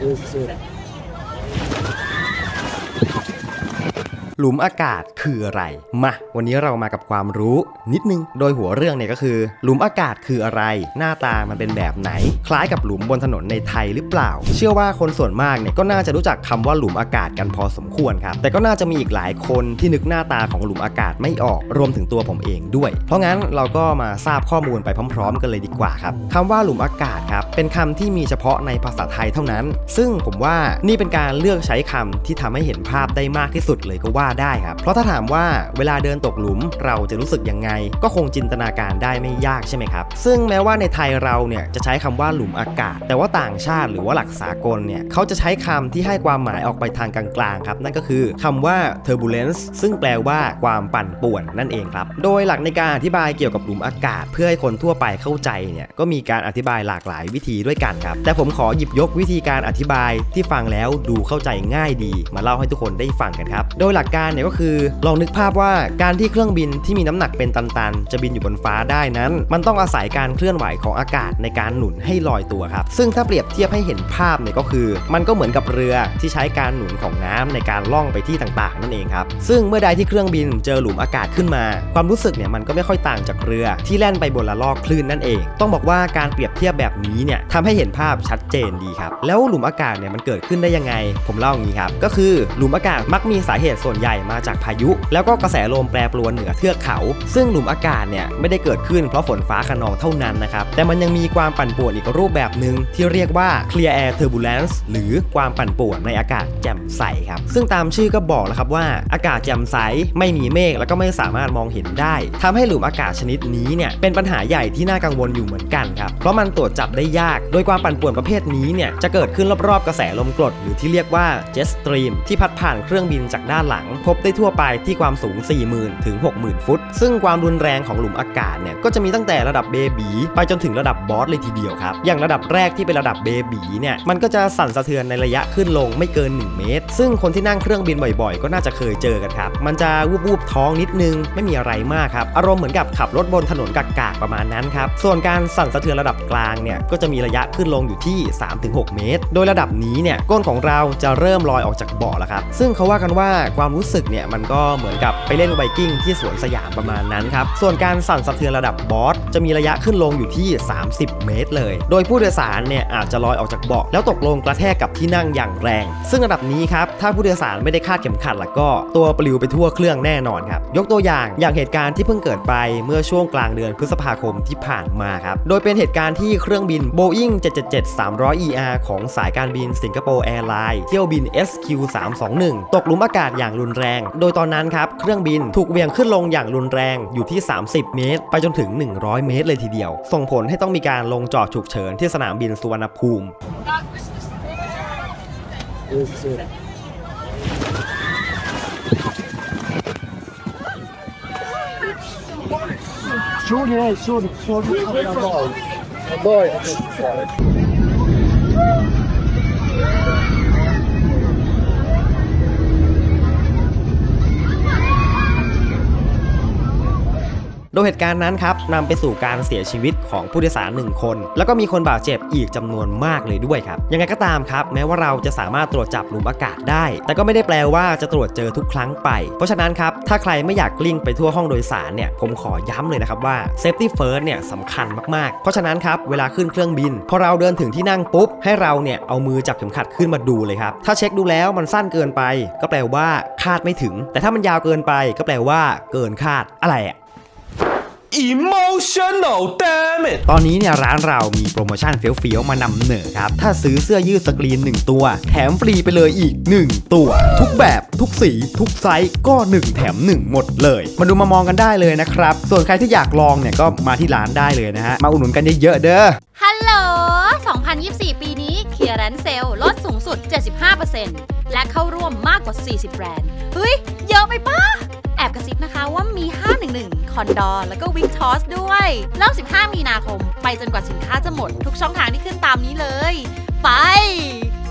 就是。 หลุมอากาศคืออะไร มาวันนี้เรามากับความรู้นิดนึง โดยหัวเรื่องเนี่ยก็คือ หลุมอากาศคืออะไร หน้าตามันเป็นแบบไหน คล้ายกับหลุมบนถนนในไทยหรือเปล่า เชื่อว่าคนส่วนมากเนี่ยก็น่าจะรู้จักคำว่าหลุมอากาศกันพอสมควรครับ แต่ก็น่าจะมีอีกหลายคนที่นึกหน้าตาของหลุมอากาศไม่ออก รวมถึงตัวผมเองด้วย เพราะงั้นเราก็มาทราบข้อมูลไปพร้อม ๆ กันเลยดีกว่าครับคำว่าหลุมอากาศครับ เป็นคำที่มีเฉพาะในภาษาไทยเท่านั้น ซึ่งผมว่านี่เป็นการเลือกใช้คำที่ทำให้เห็นภาพได้มากที่สุดเลยก็ว่าได้ครับ เพราะถ้าถามว่าเวลาเดินตกหลุมเราจะรู้สึกยังไง ก็คงจินตนาการได้ไม่ยากใช่ไหมครับ ซึ่งแม้ว่าในไทยเราเนี่ยจะใช้คำว่าหลุมอากาศ แต่ว่าต่างชาติหรือว่าหลักสากลเนี่ยเขาจะใช้คำที่ให้ความหมายออกไปทางกลางๆครับ นั่นก็คือคำว่า turbulence ซึ่งแปลว่าความปั่นป่วนนั่นเองครับ โดยหลักในการอธิบายเกี่ยวกับหลุมอากาศ เพื่อให้คนทั่วไปเข้าใจเนี่ยก็มีการอธิบายหลากหลายวิธีด้วยกันครับ แต่ผมขอหยิบยกวิธีการอธิบายที่ฟังแล้วดูเข้าใจง่ายดี มาเล่าให้ทุกคนได้ฟังกันครับ โดยหลักการเนี่ยก็คือ ลองนึกภาพว่าการที่เครื่องบินที่มีน้ำหนักเป็นตันๆ จะบินอยู่บนฟ้าได้นั้น มันต้องอาศัยการเคลื่อนไหวของอากาศในการหนุนให้ลอยตัวครับ ซึ่งถ้าเปรียบเทียบให้เห็นภาพเนี่ยก็คือ มันก็เหมือนกับเรือที่ใช้การหนุนของน้ำในการล่องไปที่ต่างๆ นั่นเองครับ ซึ่งเมื่อใดที่เครื่องบินเจอหลุมอากาศขึ้นมา ความรู้สึกเนี่ยมันก็ไม่ค่อยต่างจากเรือที่แล่นไปบนละลอกคลื่นนั่นเอง ต้องบอกว่าการเปรียบเทียบแบบนี้เนี่ยทำให้เห็นภาพชัดเจนดีครับ แล้วหลุมอากาศเนี่ยมันเกิดขึ้นได้ยังไง ผมเล่าอย่างนี้ครับ ก็คือหลุมอากาศมักมีสาเหตุส่วนใหญ่มาจากพายุ แล้วก็กระแสลมแปรปรวนเหนือเทือกเขา ซึ่งหลุมอากาศเนี่ยไม่ได้เกิดขึ้นเพราะฝนฟ้าขนองเท่านั้นนะครับ แต่มันยังมีความปั่นป่วนอีกรูปแบบหนึ่งที่เรียกว่า clear air turbulence หรือความปั่นป่วนในอากาศแจ่มใสครับ ซึ่งตามชื่อก็บอกแล้วครับว่า อากาศแจ่มใสไม่มีเมฆแล้วก็ไม่สามารถมองเห็นได้ทำให้หลุมอากาศชนิดนี้เนี่ยเป็นปัญหาใหญ่ที่น่ากังวลอยู่เหมือนกันครับ เพราะมันตรวจจับได้ยาก โดยความปั่นป่วนประเภทนี้เนี่ยจะเกิดขึ้นรอบๆกระแสลมกรดหรือที่เรียกว่า jet stream ที่พัดผ่านเครื่องบินจากด้านหลังพบได้ทั่วไปที่ความสูง 40,000 ถึง 60,000 ฟุต ซึ่งความรุนแรงของหลุมอากาศเนี่ยก็จะมีตั้งแต่ระดับเบบีไปจนถึงระดับบอสเลยทีเดียวครับ อย่างระดับแรกที่เป็นระดับเบบีเนี่ยมันก็จะสั่นสะเทือนในระยะขึ้นลงไม่เกิน 1 เมตร ซึ่งคนที่นั่งเครื่องบินบ่อยๆ ก็น่าจะเคยเจอกันครับ มันจะวูบๆท้องนิดนึงไม่มีอะไรมากครับอารมณ์เหมือนกับขับรถบนถนนกากๆประมาณนั้นครับส่วนการสั่นสะเทือนระดับกลางเนี่ยก็จะมีระยะขึ้นลงอยู่ที่ 3-6 เมตร โดยระดับนี้เนี่ยก้นของเราจะเริ่มลอยออกจากเบาะแล้วครับซึ่งเขาว่ากันว่าความรู้สึกเนี่ยมันก็เหมือนกับไปเล่นไวกิ้งที่สวนสยามประมาณนั้นครับ ส่วนการสั่นสะเทือนระดับบอสจะมีระยะขึ้นลงอยู่ที่ 30 เมตรเลย โดยผู้โดยสารเนี่ยอาจจะลอยออกจากเบาะแล้วตกลงกระแทกกับที่นั่งอย่างแรง ซึ่งระดับนี้ครับถ้าผู้โดยสารไม่ได้คาดเข็มขัดแล้วก็ตัวปลิวไปทั่วเครื่องแน่นอนครับยกตัวอย่างอย่างเหตุการณ์ที่เพิ่งเกิดไปเมื่อช่วงกลางเดือนพฤษภาคมที่ผ่านมาครับโดยเป็นเหตุการณ์ที่เครื่องบิน Boeing 777 300 ER ของสายการบินสิงคโปร์แอร์ไลน์เที่ยวบิน SQ 321 ตกหลุมอากาศอย่างรุนแรง โดยตอนนั้นครับเครื่องบินถูกเวี่ยงขึ้นลงอย่างรุนแรงอยู่ที่ 30 เมตร ไปจนถึง 100 เมตรเลยทีเดียว ส่งผลให้ต้องมีการลงจอดฉุกเฉินที่สนามบินสุวรรณภูมิ Junior, Junior, Junior. Boy. โดยเหตุการณ์นั้นครับนำไปสู่การเสียชีวิตของผู้โดยสารหนึ่งคน แล้วก็มีคนบาดเจ็บอีกจำนวนมากเลยด้วยครับ ยังไงก็ตามครับ แม้ว่าเราจะสามารถตรวจจับหลุมอากาศได้ แต่ก็ไม่ได้แปลว่าจะตรวจเจอทุกครั้งไป เพราะฉะนั้นครับ ถ้าใครไม่อยากกลิ้งไปทั่วห้องโดยสารเนี่ย ผมขอย้ำเลยนะครับว่า safety first เนี่ยสำคัญมากๆ เพราะฉะนั้นครับ เวลาขึ้นเครื่องบิน พอเราเดินถึงที่นั่งปุ๊บ ให้เราเนี่ยเอามือจับเข็มขัดขึ้นมาดูเลยครับ ถ้าเช็คดูแล้วมันสั้นเกินไป ก็แปลว่าคาดไม่ถึง แต่ถ้ามันยาวเกินไป ก็แปลว่า เกินคาดอะไรอะ emotional damn it ตอนนี้เนี่ยร้านเรามีโปรโมชั่นเฟี้ยวๆมานำเหนอครับ ถ้าซื้อเสื้อยืดสกรีน 1 ตัว แถมฟรีไปเลยอีก 1 ตัว ทุกแบบทุกสี ทุกไซส์ก็ 1 แถม 1 หมดเลย มาดูมามองกันได้เลยนะครับ ส่วนใครที่อยากลองเนี่ยก็มาที่ร้านได้เลยนะฮะ มาอุดหนุนกันเยอะๆเด้อฮัลโหล 2024 ปีนี้เคลียร์แรนเซลลดสูงสุด 75%และเข้าร่วมมากกว่า 40 แบรนด์ เฮ้ย เยอะไปปะแอบกระซิบนะคะว่ามี511 คอนดอร์แล้วก็วิกทอสด้วยเริ่ม 15 มีนาคม ไปจนกว่าสินค้าจะหมด ทุกช่องทางที่ขึ้นตามนี้เลย ไป